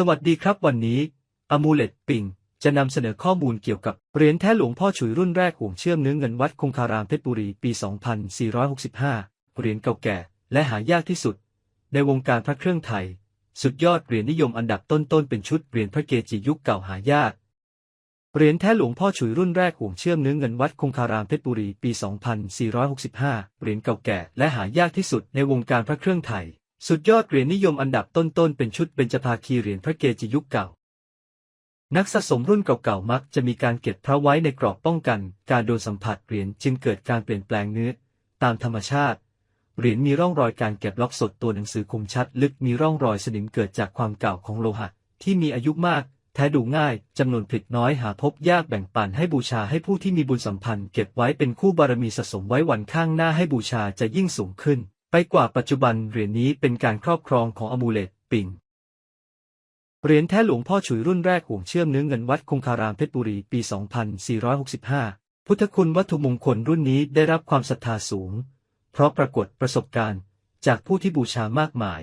สวัสดีครับวันนี้อมูเลตปิงจะนำเสนอข้อมูลเกี่ยวกับเหรียญแท้หลวงพ่อฉุยรุ่นแรกห่วงเชื่อมเนื้อเงินวัดคงคารามเพชรบุรีปี 2465 เหรียญเก่าแก่ และหายากที่สุด ในวงการพระเครื่องไทย สุดยอดเหรียญนิยมอันดับต้นๆเป็นชุดเหรียญพระเกจิยุคเก่าหายาก เหรียญแท้หลวงพ่อฉุยรุ่นแรกห่วงเชื่อมเนื้อเงินวัดคงคารามเพชรบุรีปี 2465 เหรียญเก่าแก่ และหายากที่สุดในวงการพระเครื่องไทย สุดยอดเหรียญนิยมอันดับต้นๆ เป็นชุดเบญจภาคีเหรียญพระเกจิยุคเก่า นักสะสมรุ่นเก่าๆ มักจะมีการเก็บพระไว้ในกรอบป้องกัน การโดนสัมผัสเหรียญจึงเกิดการเปลี่ยนแปลงเนื้อ ตามธรรมชาติ เหรียญมีร่องรอยการเก็บล็อกสดตัวหนังสือคมชัด ลึกมีร่องรอยสนิมเกิดจากความเก่าของโลหะ ที่มีอายุมาก แท้ดูง่ายจำนวนผลิตน้อยหาพบยากแบ่งปันให้บูชาให้ผู้ที่มีบุญสัมพันธ์ เก็บไว้เป็นคู่บารมีสะสมไว้วันข้างหน้าให้บูชาจะยิ่งสูงขึ้น กว่าปัจจุบันเหรียญนี้เป็นการครอบครองของอมูเลตปิงเหรียญแท้หลวงพ่อฉุยรุ่นแรกห่วงเชื่อมเนื้อเงินวัดคงคารามเพชรบุรีปี 2465 พุทธคุณวัตถุมงคลรุ่นนี้ได้รับความศรัทธาสูง เพราะปรากฏประสบการณ์จากผู้ที่บูชามากมาย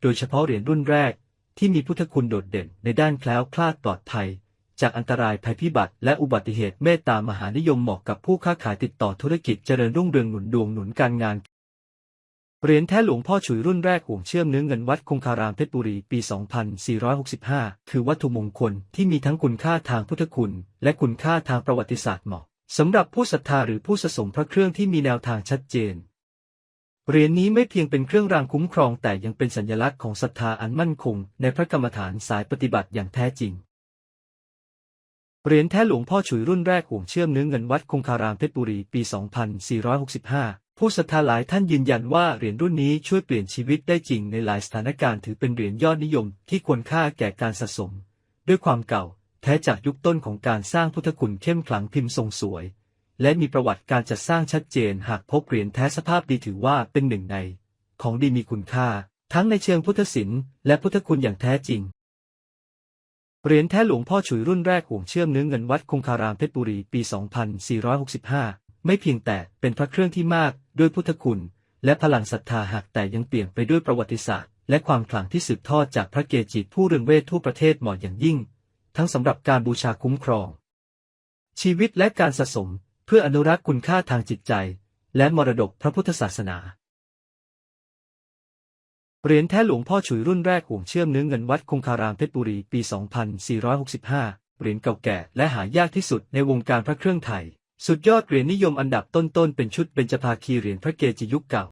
โดยเฉพาะเหรียญรุ่นแรกที่มีพุทธคุณโดดเด่นในด้านแคล้วคลาดปลอดภัย จากอันตรายภัยพิบัติและอุบัติเหตุเมตตามหานิยมเหมาะกับผู้ค้าขายติดต่อธุรกิจเจริญรุ่งเรืองหนุนดวงหนุนการงาน เหรียญแท้หลวงพ่อฉุยรุ่นแรกห่วงเชื่อมเนื้อเงินวัดคงคารามเพชรบุรีปี 2465 คือวัตถุมงคลที่มีทั้งคุณค่าทางพุทธคุณ และคุณค่าทางประวัติศาสตร์เหมาะสำหรับผู้ศรัทธาหรือผู้สะสมพระเครื่องที่มีแนวทางชัดเจน เหรียญนี้ไม่เพียงเป็นเครื่องรางคุ้มครองแต่ยังเป็นสัญลักษณ์ของศรัทธาอันมั่นคง ในพระกรรมฐานสายปฏิบัติอย่างแท้จริงเหรียญแท้หลวงพ่อฉุยรุ่นแรกห่วงเชื่อมเนื้อเงินวัดคงคารามเพชรบุรีปี 2465 ผู้ศรัทธาหลายท่านยืนยันว่าเหรียญรุ่นนี้ช่วยเปลี่ยนชีวิตได้จริงในหลายสถานการณ์ถือเป็นเหรียญยอดนิยมที่ควรค่าแก่การสะสม ด้วยความเก่า แท้จากยุคต้นของการสร้างพุทธคุณเข้มขลังพิมพ์ทรงสวย และมีประวัติการจัดสร้างชัดเจนหากพบเหรียญแท้สภาพดีถือว่าเป็นหนึ่งใน ของดีมีคุณค่า ทั้งในเชิงพุทธศิลป์และพุทธคุณอย่างแท้จริงเหรียญแท้หลวงพ่อฉุยรุ่นแรกห่วงเชื่อมเนื้อเงินวัดคงคารามเพชรบุรีปี 2465 ไม่เพียงแต่เป็นพระเครื่องที่มาก ด้วยพุทธคุณ และพลังศรัทธาหากแต่ยังเปลี่ยนไปด้วยประวัติศาสตร์ และความขลังที่สืบทอดจากพระเกจิผู้เรืองเวททั่วประเทศเหมาะอย่างยิ่ง ทั้งสำหรับการบูชาคุ้มครอง ชีวิตและการสะสมเพื่ออนุรักษ์คุณค่าทางจิตใจ และมรดกพระพุทธศาสนาเหรียญแท้หลวงพ่อฉุยรุ่นแรกห่วงเชื่อมเนื้อเงินวัดคงคารามเพชรบุรีปี 2465 เหรียญเก่าแก่และหายากที่สุดในวงการพระเครื่องไทย สุดยอดเหรียญนิยมอันดับต้นๆ เป็นชุดเบญจภาคีเหรียญพระเกจิยุคเก่า